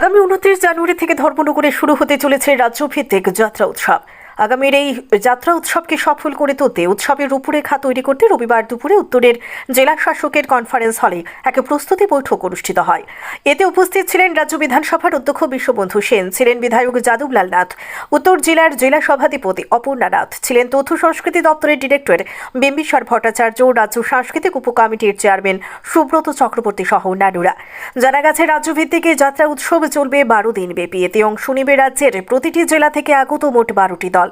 আগামী উনত্রিশ জানুয়ারি থেকে ধর্মনগরে শুরু হতে চলেছে রাজ্যভিত্তিক যাত্রা উৎসব। আগামীর এই যাত্রা উৎসবকে সফল করে তুলতে উৎসবের রূপরেখা তৈরি করতে রবিবার দুপুরে উত্তরের জেলা শাসকের কনফারেন্স হলে এক প্রস্তুতি বৈঠক অনুষ্ঠিত হয়। এতে উপস্থিত ছিলেন রাজ্য বিধানসভার অধ্যক্ষ বিশ্ববন্ধু সেন, ছিলেন বিধায়ক যাদবলাল নাথ, উত্তর জেলার জেলা সভাধিপতি অপর্ণা নাথ, ছিলেন তথ্য সংস্কৃতি দপ্তরের ডিরেক্টর বিম্বিসার ভট্টাচার্য রাজ্য সাংস্কৃতিক উপকমিটির চেয়ারম্যান সুব্রত চক্রবর্তী সহ অন্যান্যরা। জানা গেছে, রাজ্যভিত্তিক যাত্রা উৎসব চলবে বারো দিন ব্যাপী। এতে অংশ নেবে রাজ্যের প্রতিটি জেলা থেকে আগত মোট বারোটি দল।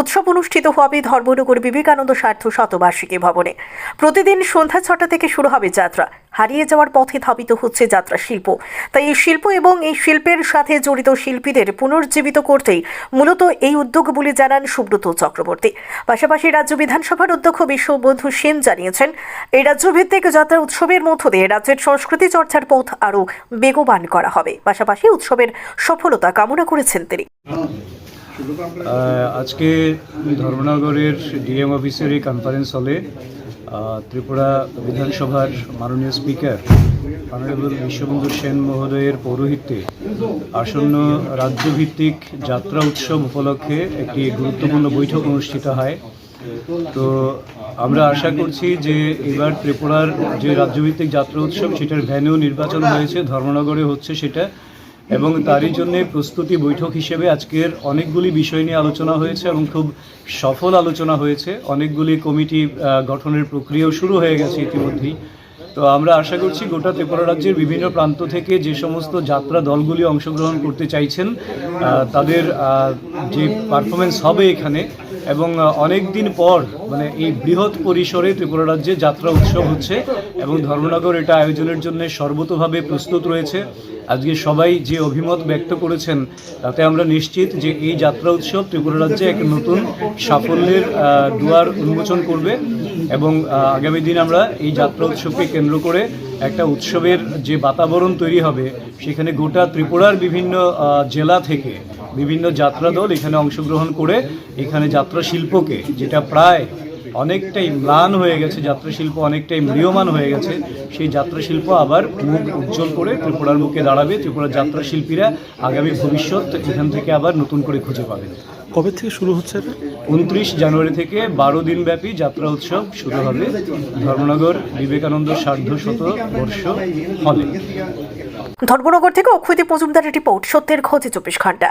উৎসব অনুষ্ঠিত হবে ধর্মনগর বিবেকানন্দ স্বার্থ শতবার্ষিকী ভবনে। প্রতিদিন সন্ধ্যা ছটা থেকে শুরু হবে যাত্রা। হারিয়ে যাওয়ার পথে ধাবিত হচ্ছে যাত্রা শিল্প। তাই এই শিল্প এবং এই শিল্পের সাথে জড়িত শিল্পীদের পুনর্জীবিত করতেই মূলত এই উদ্যোগ বলে জানান সুব্রত চক্রবর্তী। পাশাপাশি রাজ্য বিধানসভার অধ্যক্ষ বিশ্ববন্ধু সেন জানিয়েছেন, এই রাজ্যভিত্তিক যাত্রা উৎসবের মধ্য দিয়ে রাজ্যের সংস্কৃতি চর্চার পথ আরও বেগবান করা হবে। পাশাপাশি উৎসবের সফলতা কামনা করেছেন তিনি। আজকে ধর্মনগরের ডিএম অফিসের এই কনফারেন্স হলে ত্রিপুরা বিধানসভার মাননীয় স্পিকার অনারেবল বিশ্ববন্ধু সেন মহোদয়ের পৌরোহিত্যে আসন্ন রাজ্যভিত্তিক যাত্রা উৎসব উপলক্ষে একটি গুরুত্বপূর্ণ বৈঠক অনুষ্ঠিত হয়। তো আমরা আশা করছি যে এবার ত্রিপুরার যে রাজ্যভিত্তিক যাত্রা উৎসব, সেটার ভ্যানু নির্বাচন হয়েছে, ধর্মনগরে হচ্ছে সেটা। এবং তারই জন্য প্রস্তুতি বৈঠক হিসেবে আজকের অনেকগুলি বিষয় নিয়ে আলোচনা হয়েছে এবং খুব সফল আলোচনা হয়েছে। অনেকগুলি কমিটি গঠনের প্রক্রিয়াও শুরু হয়ে গেছে ইতিমধ্যেই। তো আমরা আশা করছি গোটা ত্রিপুরা রাজ্যের বিভিন্ন প্রান্ত থেকে যে সমস্ত যাত্রা দলগুলি অংশগ্রহণ করতে চাইছেন তাদের যে পারফরমেন্স হবে এখানে এবং অনেক দিন পর মানে এই বৃহৎ পরিসরে ত্রিপুরা রাজ্যে যাত্রা উৎসব হচ্ছে এবং ধর্মনগর এটা আয়োজনের জন্য সর্বতভাবে প্রস্তুত রয়েছে। আজকে সবাই যে অভিমত ব্যক্ত করেছেন, তাতে আমরা নিশ্চিত যে এই যাত্রা উৎসব ত্রিপুরা রাজ্যে এক নতুন সাফল্যের দুয়ার উন্মোচন করবে এবং আগামী দিন আমরা এই যাত্রা উৎসবকে কেন্দ্র করে একটা উৎসবের যে বাতাবরণ তৈরি হবে, সেখানে গোটা ত্রিপুরার বিভিন্ন জেলা থেকে বিভিন্ন যাত্রা দল এখানে অংশগ্রহণ করে এখানে যাত্রা শিল্পকে যেটা প্রায় অনেকটাই ম্লান হয়ে গেছে যাত্রা শিল্প অনেকটাই ম্রিয়মান হয়ে গেছে সেই যাত্রা শিল্প আবার মুখ উজ্জ্বল করে ত্রিপুরার মুখে দাঁড়াবে ত্রিপুরার যাত্রা শিল্পীরা আগামী ভবিষ্যৎ এখান থেকে আবার নতুন করে খুঁজে পাবেন কবে থেকে শুরু হচ্ছে উনত্রিশ জানুয়ারি থেকে বারো দিনব্যাপী যাত্রা উৎসব শুরু হবে ধর্মনগর বিবেকানন্দ সার্ধ শত বর্ষ হলে। ধর্মনগর থেকে অক্ষয়দীপ মজুমদারের রিপোর্ট সত্যের খোঁজে চব্বিশ ঘণ্টা।